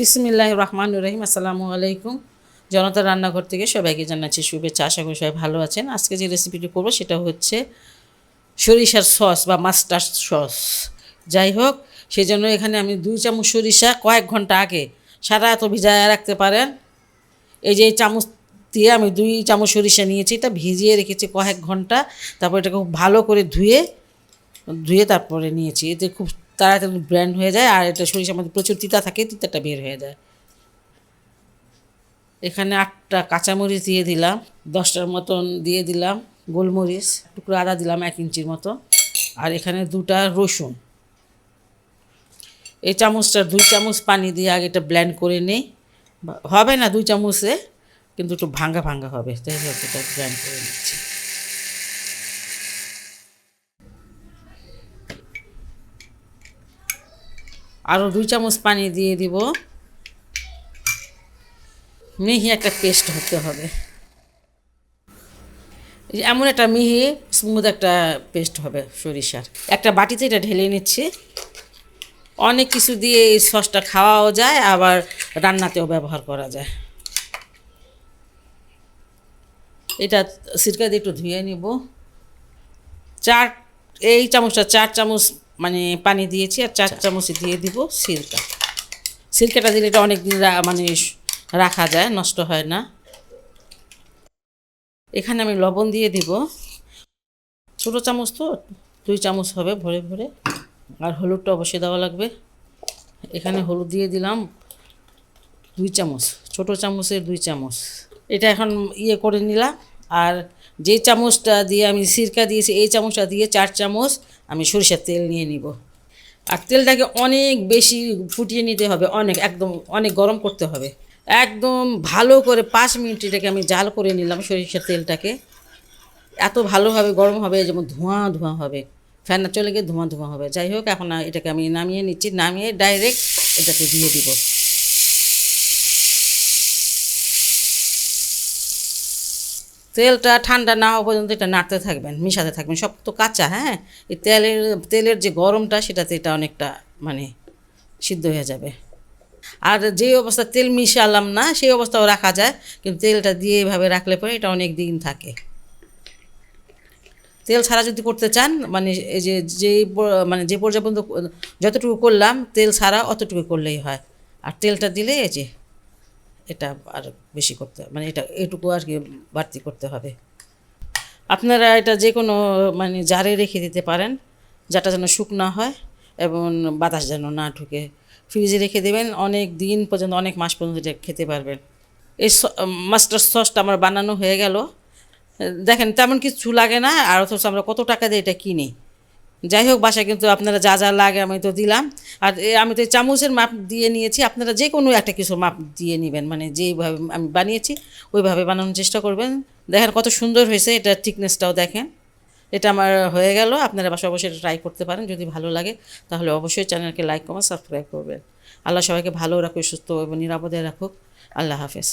বিসমিল্লাহ রহমান রহিম, আসসালামু আলাইকুম। জনতা রান্নাঘর থেকে সবাইকে জানাচ্ছি শুভেচ্ছা, আশা করি সবাই ভালো আছেন। আজকে যে রেসিপিটি করব সেটা হচ্ছে সরিষার সস বা মাস্টার সস। যাই হোক সেই জন্য এখানে আমি দুই চামচ সরিষা কয়েক ঘণ্টা আগে সারা এত ভিজায় রাখতে পারেন। এই যে চামচ দিয়ে আমি দুই চামচ সরিষা নিয়েছি, এটা ভিজিয়ে রেখেছি কয়েক ঘণ্টা। তারপর এটাকে খুব ভালো করে ধুয়ে ধুয়ে তারপরে নিয়েছি। এতে খুব তাড়াতাড়ি ব্র্যান্ড হয়ে যায় আর এটা সরিষার মধ্যে প্রচুর তিতা থাকে, তিতাটা বের হয়ে যায়। এখানে আটটা কাঁচামরিচ দিয়ে দিলাম, দশটার মতন দিয়ে দিলাম, গোলমরিচ, টুকরো আদা দিলাম এক ইঞ্চির মতো। আর এখানে দুটা রসুন। এই চামচটা দুই চামচ পানি দিয়ে আগে এটা ব্ল্যান্ড করে নেই। হবে না দুই চামচে, কিন্তু একটু ভাঙ্গা ভাঙ্গা হবে, তাই এটা ব্ল্যান্ড করে নিচ্ছি। আরও দুই চামচ পানি দিয়ে দিব। মিহি একটা পেস্ট হতে হবে। এমন একটা মিহি, স্মুথ একটা পেস্ট হবে সরিষার। একটা বাটিতে এটা ঢেলে নিচ্ছি। অনেক কিছু দিয়ে এই সসটা খাওয়াও যায়, আবার রান্নাতেও ব্যবহার করা যায়। এটা সিরকা দিয়ে একটু ধুয়ে নিব। চার, এই চামচটা চার চামচ মানে পানি দিয়েছি আর চার চামচ দিয়ে দিব সিরকা। সিরকাটা দিলে এটা অনেক দিন রা- মানে রাখা যায় নষ্ট হয় না। এখানে আমি লবণ দিয়ে দিব। ছোটো চামচ তো দুই চামচ হবে ভরে ভরে। আর হলুদটা অবশ্যই দেওয়া লাগবে। এখানে হলুদ দিয়ে দিলাম দুই চামচ ছোট চামচের দুই চামচ। এটা এখন ইয়ে করে নিলাম। আর যে চামচটা দিয়ে আমি সিরকা দিয়েছি এই চামচটা দিয়ে চার চামচ আমি সরিষার তেল নিয়ে নিব। আর তেলটাকে অনেক বেশি ফুটিয়ে নিতে হবে, অনেক, একদম অনেক গরম করতে হবে। একদম ভালো করে পাঁচ মিনিট এটাকে আমি জাল করে নিলাম সরিষার তেলটাকে। এত ভালোভাবে গরম হবে যেমন ধোঁয়া ধোঁয়া হবে। ফ্যানটা চলে গিয়ে ধোঁয়া ধোঁয়া হবে। যাই হোক, এখন এটাকে আমি নামিয়ে নিচ্ছি, নামিয়ে ডাইরেক্ট এটাকে দিয়ে দিব। তেলটা ঠান্ডা না হওয়া পর্যন্ত এটা নাড়তে থাকবেন, মিশাতে থাকবেন। সব তো কাঁচা হ্যাঁ? এই তেলের তেলের যে গরমটা, সেটাতে এটা অনেকটা মানে সিদ্ধ হয়ে যাবে। আর যে অবস্থা তেল মিশালাম না, সেই অবস্থাও রাখা যায়, কিন্তু তেলটা দিয়ে এভাবে রাখলে পরে এটা অনেক দিন থাকে। তেল ছাড়া যদি করতে চান মানে এই যে যে মানে যে পর্যন্ত যতটুকু করলাম, তেল ছাড়া অতটুকু করলেই হয়। আর তেলটা দিলে, এই যে এটা আর বেশি করতে মানে এটা, এটুকু আর কি বাড়তি করতে হবে। আপনারা এটা যে কোনো মানে জারে রেখে দিতে পারেন যাটা যেন শুকনো হয় এবং বাতাস যেন না ঢুকে। ফ্রিজে রেখে দেবেন, অনেক দিন পর্যন্ত, অনেক মাস পর্যন্ত এটা খেতে পারবেন। এই মাস্টার সসটা আমার বানানো হয়ে গেল। দেখেন, তেমন কিছু লাগে না, আর অথচ আমরা কত টাকা দিয়ে এটা কিনি। যাই হোক, বাসায় কিন্তু আপনারা যা যা লাগে আমি তো দিলাম। আর আমি তো চামচের মাপ দিয়ে নিয়েছি, আপনারা যে কোনো একটা কিছু মাপ দিয়ে নেবেন। মানে যেইভাবে আমি বানিয়েছি, ওইভাবে বানানোর চেষ্টা করবেন। দেখেন কত সুন্দর হয়েছে এটা থিকনেসটাও দেখেন। এটা আমার হয়ে গেল, আপনারা বাসায় অবশ্যই ট্রাই করতে পারেন, যদি ভালো লাগে। তাহলে অবশ্যই চ্যানেলকে লাইক কমেন্ট সাবস্ক্রাইব করবেন। আল্লাহ সবাইকে ভালো রাখুক, সুস্থ এবং নিরাপদে রাখুক। আল্লাহ হাফেজ।